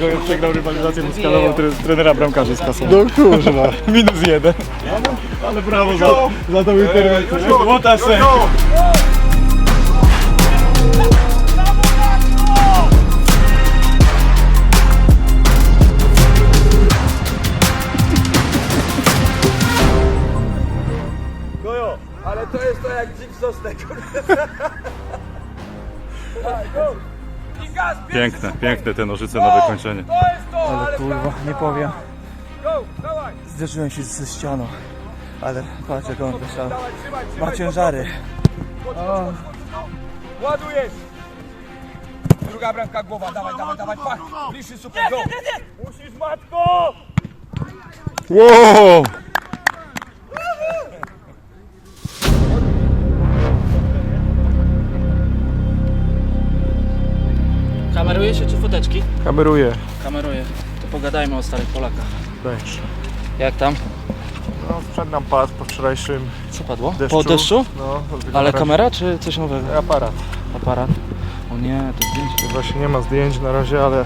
Gojo przegrał rywalizację, bo skalował tre trenera bramkarzy z kasą. No kurwa. Minus jeden. Ale brawo za, za tą interwencję. What a sosnek. Piękne, piękne te nożyce na wykończenie. To jest to, ale Kurwa, nie powiem. Zderzyłem się ze ścianą. Ale patrz jak on trzymaj, Ma ciężary. Ładujesz. Druga bramka głowa, dawaj, dawaj, dawaj, patrz. Bliższy super, go. Musisz, matko! Wow! Kameruje się czy foteczki? Kameruję. Kameruje. To pogadajmy o starych Polakach. Dajesz. Jak tam? No, sprzęt nam padł po wczorajszym Co padło? deszczu. Po deszczu? No, Ale kamera czy coś nowego? Aparat. Aparat. O nie, to zdjęcie. Właśnie nie ma zdjęć na razie, ale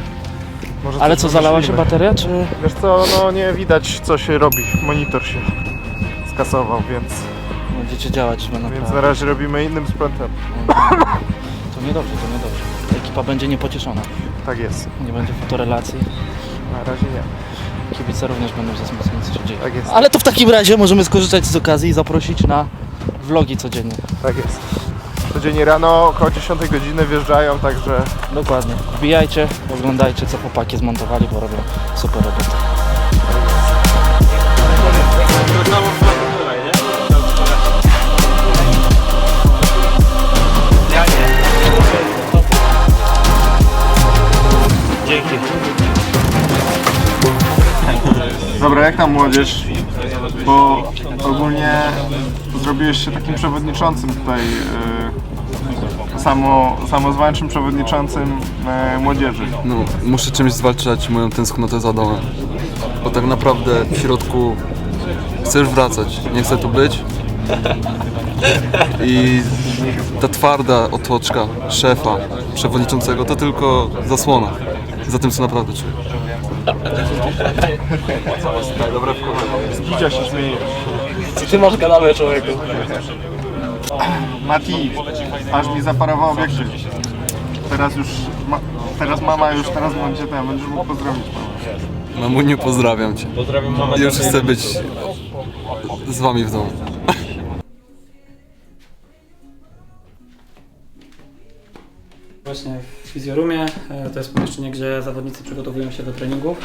może Ale coś co, zalała się wymyślimy. bateria czy... Wiesz co, no nie widać co się robi. Monitor się skasował, więc, Będziecie działać, żeby więc na razie robimy innym sprzętem. To niedobrze, to niedobrze. Ekipa będzie niepocieszona. Tak jest. Nie będzie fotorelacji. Na razie nie. Kibice również będą zasmuceni, co się dzieje. Tak jest. Ale to w takim razie możemy skorzystać z okazji i zaprosić na vlogi codziennie. Tak jest. Codziennie rano około 10 godziny wjeżdżają, także Dokładnie. Wbijajcie, oglądajcie co chłopaki zmontowali, bo robią super robotę. Jak tam młodzież? Bo ogólnie zrobiłeś się takim przewodniczącym tutaj, yy, samo, samozwańczym przewodniczącym yy, młodzieży. No, muszę czymś zwalczać moją tęsknotę za domem. Bo tak naprawdę w środku chcesz wracać, nie chcę tu być. I ta twarda otoczka szefa, przewodniczącego to tylko zasłona za tym, co naprawdę czuję. Widzia się śmieje. Ty masz kanałę człowieku. Mati, aż mi zaparował obiektyw. Teraz już, ma, teraz mama już, teraz będzie ten, będziesz mógł pozdrowić. Mamuniu, pozdrawiam Cię. Pozdrawiam mamę. Już chcę być z Wami w domu. Właśnie w fizjorumie e, to jest pomieszczenie, gdzie zawodnicy przygotowują się do treningów,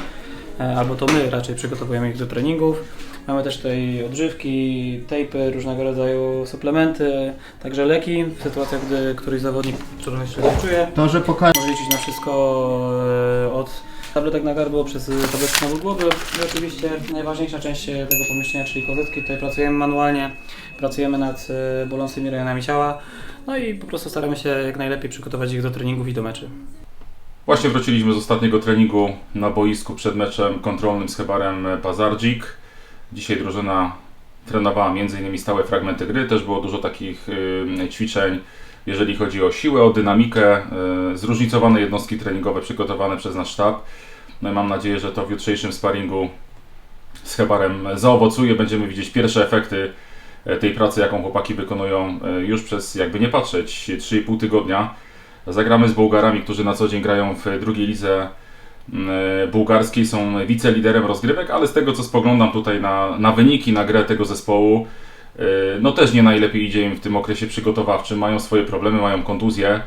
albo to my raczej przygotowujemy ich do treningów. Mamy też tutaj odżywki, tejpy, różnego rodzaju suplementy, także leki w sytuacjach, gdy któryś zawodnik trudno się czuje. To, że pokaże Może liczyć na wszystko e, od tabletek na gardło przez e, tabletki na głowy i oczywiście najważniejsza część e, tego pomieszczenia, czyli kozetki. Tutaj pracujemy manualnie, pracujemy nad e, bolącymi rejonami ciała, no i po prostu staramy się jak najlepiej przygotować ich do treningów i do meczy. Właśnie wróciliśmy z ostatniego treningu na boisku przed meczem kontrolnym z Hebarem Pazardzik. Dzisiaj drużyna trenowała m.in. stałe fragmenty gry, też było dużo takich y, ćwiczeń, jeżeli chodzi o siłę, o dynamikę, y, zróżnicowane jednostki treningowe przygotowane przez nasz sztab. No mam nadzieję, że to w jutrzejszym sparingu z Hebarem zaowocuje. Będziemy widzieć pierwsze efekty e, tej pracy, jaką chłopaki wykonują e, już przez, jakby nie patrzeć, 3,5 tygodnia. Zagramy z Bułgarami, którzy na co dzień grają w drugiej lidze mm, bułgarskiej, są wiceliderem rozgrywek, ale z tego co spoglądam tutaj na, na wyniki, na grę tego zespołu, e, no też nie najlepiej idzie im w tym okresie przygotowawczym. Mają swoje problemy, mają kontuzje.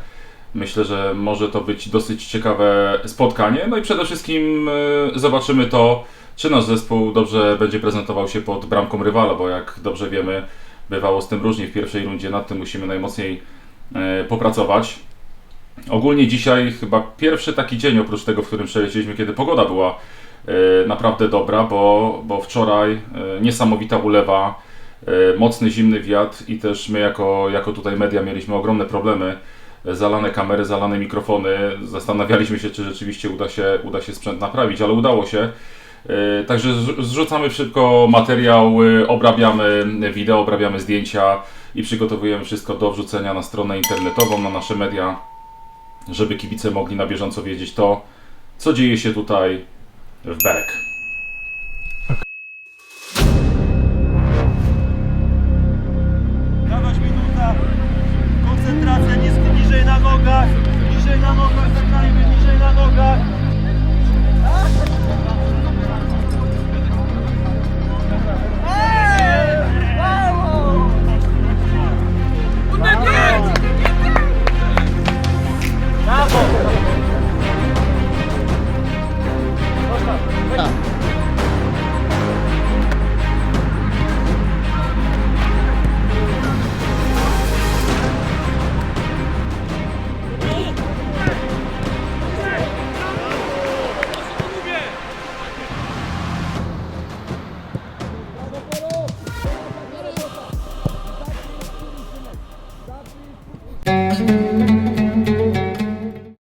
Myślę, że może to być dosyć ciekawe spotkanie. No i przede wszystkim e, zobaczymy to, czy nasz zespół dobrze będzie prezentował się pod bramką rywala, bo jak dobrze wiemy, bywało z tym różnie w pierwszej rundzie. Nad tym musimy najmocniej e, popracować. Ogólnie dzisiaj chyba pierwszy taki dzień, oprócz tego, w którym przelecieliśmy, kiedy pogoda była e, naprawdę dobra, bo, bo wczoraj e, niesamowita ulewa, e, mocny zimny wiatr i też my jako, jako tutaj media mieliśmy ogromne problemy. Zalane kamery, zalane mikrofony. Zastanawialiśmy się, czy rzeczywiście uda się, uda się sprzęt naprawić, ale udało się. Także zrzu- zrzucamy szybko materiał, obrabiamy wideo, obrabiamy zdjęcia i przygotowujemy wszystko do wrzucenia na stronę internetową, na nasze media żeby kibice mogli na bieżąco wiedzieć to, co dzieje się tutaj w Berk.